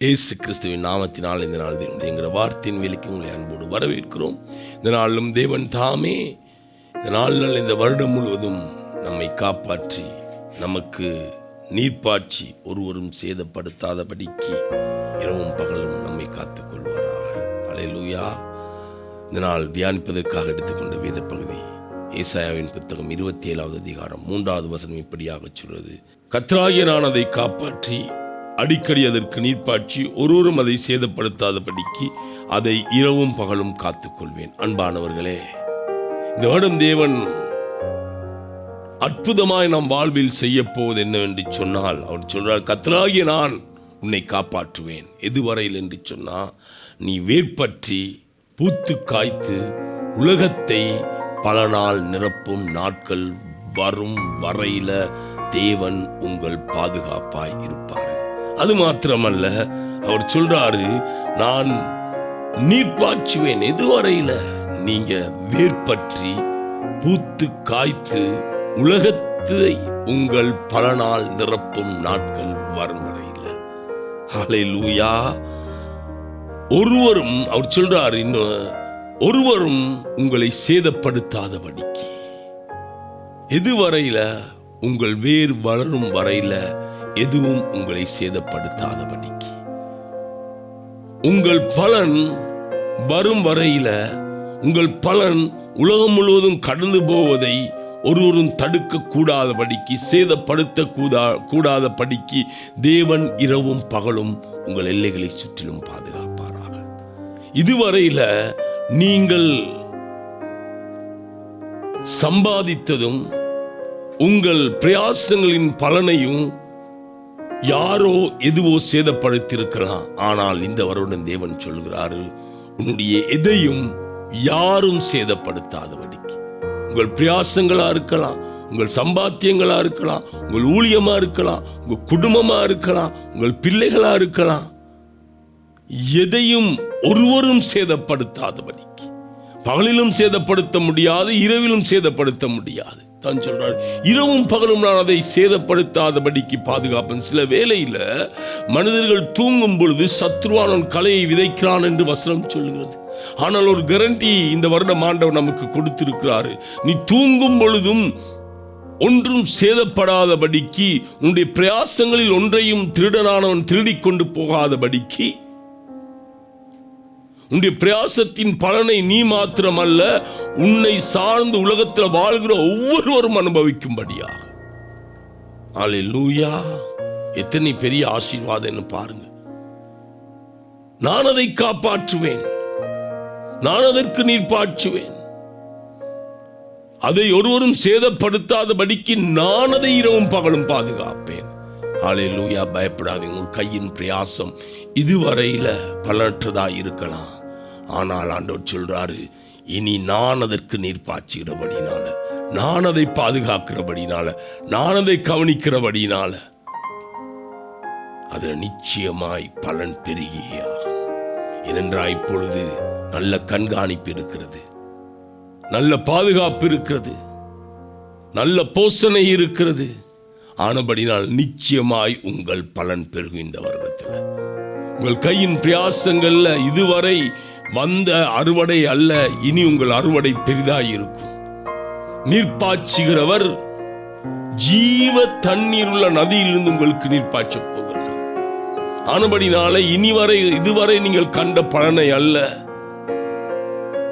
இயேசு கிறிஸ்துவின் நாமத்தினால் இந்த நாள் தேவனுடைய என்கிற வார்த்தையின் வேலைக்கு உங்களை அன்போடு வரவேற்கிறோம். இந்த நாளிலும் தேவன் தாமே இந்த நாளில் இந்த வருடம் முழுவதும் நம்மை காப்பாற்றி நமக்கு நீர்ப்பாட்சி ஒருவரும் சேதப்படுத்தாதபடிக்கு இரவும் பகலும் நம்மை காத்துக் கொள்வாராக அலையலூயா இந்த நாள் தியானிப்பதற்காக எடுத்துக்கொண்ட வேத பகுதி ஏசாயாவின் புத்தகம் இருபத்தி ஏழாவது அதிகாரம் மூன்றாவது வசனம் இப்படியாக சொல்வது கத்ராகிய காப்பாற்றி அடிக்கடி அதற்கு நீர்ப்பாய்ச்சி ஒருவரும் அதை சேதப்படுத்தாதபடிக்கு அதை இரவும் பகலும் காத்துக்கொள்வேன். அன்பானவர்களே இந்த வருடம் தேவன் அற்புதமாய் நம் வாழ்வில் செய்ய போவது என்னவென்று சொன்னால் அவர் சொல்றார் கத்தராகிய நான் உன்னை காப்பாற்றுவேன். எதுவரையில்? என்று சொன்னா நீ வேர்பற்றி பூத்து காய்த்து உலகத்தை பல நாள் நிரப்பும் நாட்கள் வரும் வரையில தேவன் உங்கள் பாதுகாப்பாய் இருப்பார். அது மாத்திரமல்ல அவர் சொல்றாரு நான் நீர் பாய்ச்சுவேன் எதுவரையில? நீங்க வேர்பற்றி பூத்து காய்த்து உலகத்தை உங்கள் பல நாள் நிரப்பும் நாட்கள் வரும் வரையில். லூயா ஒருவரும் அவர் சொல்றார் இன்னும் ஒருவரும் உங்களை சேதப்படுத்தாதபடிக்கு. எதுவரையில? உங்கள் வேர் வளரும் வரையில எதுவும் உங்களை சேதப்படுத்தாதபடிக்கு. உங்கள் பலன் வரும் வரையில உங்கள் பலன் உலகம் முழுவதும் கடந்து போவதை ஒருவரும் தடுக்க கூடாதபடிக்கு சேதப்படுத்த கூடா கூடாதபடிக்கு தேவன் இரவும் பகலும் உங்கள் எல்லைகளை சுற்றிலும் பாதுகாப்பாராக. இதுவரையில நீங்கள் சம்பாதித்ததும் உங்கள் பிரயாசங்களின் பலனையும் யாரோ எதுவோ சேதப்படுத்தியிருக்கலாம் ஆனால் இந்த வருடம் தேவன் சொல்கிறாரு உன்னுடைய எதையும் யாரும் சேதப்படுத்தாதபடிக்கு. உங்கள் பிரயாசங்களா இருக்கலாம் உங்கள் சம்பாத்தியங்களா இருக்கலாம் உங்கள் ஊழியமா இருக்கலாம் உங்கள் குடும்பமா இருக்கலாம் உங்கள் பிள்ளைகளா இருக்கலாம். எதையும் ஒருவரும் சேதப்படுத்தாதபடிக்கு. பகலிலும் சேதப்படுத்த முடியாது இரவிலும் சேதப்படுத்த முடியாது. தான் சொல்றார். இரவும் பகலும் நான் அதை சேதப்படுத்தாதபடிக்கு பாதுகாப்பேன். சில வேளையில மனிதர்கள் தூங்கும் பொழுது சத்ருவானன் கலையை விதைக்கிறான் என்று வசனம் சொல்லுகிறது. ஆனால் ஒரு கரண்டி இந்த வருடம் ஆண்டவர் நமக்கு கொடுத்திருக்கிறாரு. நீ தூங்கும் பொழுதும் ஒன்றும் சேதப்படாதபடிக்கு உன்னுடைய பிரயாசங்களில் ஒன்றையும் திருடனானவன் திருடிக் கொண்டு போகாதபடிக்கு உன்னுடைய பிரயாசத்தின் பலனை நீ மாத்திரமல்ல உன்னை சார்ந்து உலகத்தில் வாழ்கிற ஒவ்வொருவரும் அனுபவிக்கும்படியா? ஆளே லூயா எத்தனை பெரிய ஆசீர்வாதம்னு பாருங்க. நான் அதை காப்பாற்றுவேன். நான் அதற்கு நீர் பாற்றுவேன் அதை ஒருவரும் சேதப்படுத்தாதபடிக்கு நான் அதை இரவும் பகலும் பாதுகாப்பேன். ஆலையிலூயா பயப்படாதீங்க. உங்கள் கையின் பிரயாசம் இதுவரையில பலனற்றதா இருக்கலாம். ஆனால் ஆண்டவர் சொல்றாரு இனி நான் அதற்கு நீர் பாய்ச்சுகிறபடினால நான் அதை பாதுகாக்கிறபடினால நான் அதை கவனிக்கிறபடினால அது நிச்சயமாய் பலன் பெருகியே ஆகும். ஏனென்றால் இப்பொழுது நல்ல கண்காணிப்பு இருக்கிறது நல்ல பாதுகாப்பு இருக்கிறது நல்ல போசனை இருக்கிறது. ஆனபடினால் நிச்சயமாய் உங்கள் பலன் பெருகும் இந்த வருடத்தில். உங்கள் கையின் பிரயாசங்கள்ல இதுவரை வந்த அறுவடை அல்ல இனி உங்கள் அறுவடை பெரிதாயிருக்கும். நீர்ப்பாய்ச்சுகிறவர் ஜீவ தண்ணீர் உள்ள நதியிலிருந்து உங்களுக்கு நீர்ப்பாய்ச்ச போகிறார் ஆனபடினால இனி வரை இதுவரை நீங்கள் கண்ட பலனை அல்ல.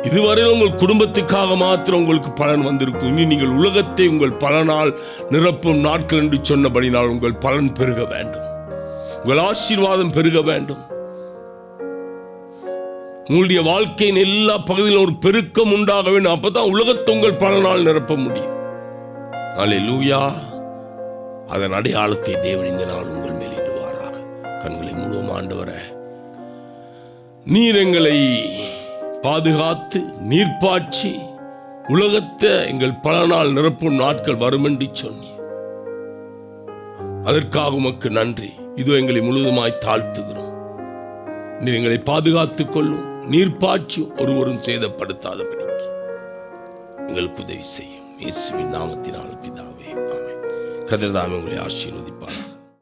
இதுவரை உங்கள் குடும்பத்துக்காக மாத்திரம் உங்களுக்கு பலன் வந்திருக்கும். இனி நீங்கள் உலகத்தை உங்கள் பலனால் நிரப்பும் நாட்கள் என்று சொன்னபடினால் உங்கள் பலன் பெருக வேண்டும். உங்கள் ஆசீர்வாதம் பெருக வேண்டும். உங்களுடைய வாழ்க்கையின் எல்லா பகுதியிலும் ஒரு பெருக்கம் உண்டாக வேண்டும். அப்பதான் உலகத்தை உங்கள் நாள் நிரப்ப முடியும். அல்லேலூயா. அதன் அடையாளத்தை தேவன் இந்த நாள் உங்கள் மேலிடுவாராக கண்களை முழுவதும் ஆண்டவரே. நீர் எங்களை பாதுகாத்து நீர்ப்பாய்ச்சி உலகத்தை எங்கள் பல நாள் நிரப்பும் நாட்கள் வரும் என்று சொன்னி அதற்காக உமக்கு நன்றி. இதோ எங்களை முழுவதுமாய் தாழ்த்துகிறோம். நீர் எங்களை பாதுகாத்துக் கொள்ளும். நீர்ப்பாய்ச்சி ஒருவரும் சேதப்படுத்தாதபடிக்கு. எங்களுக்கு உதவி செய்யும். இயேசுவின் நாமத்தினால் பிதாவே ஆமென். கதிர்தாமே உங்களை ஆசீர்வதிப்பார்கள்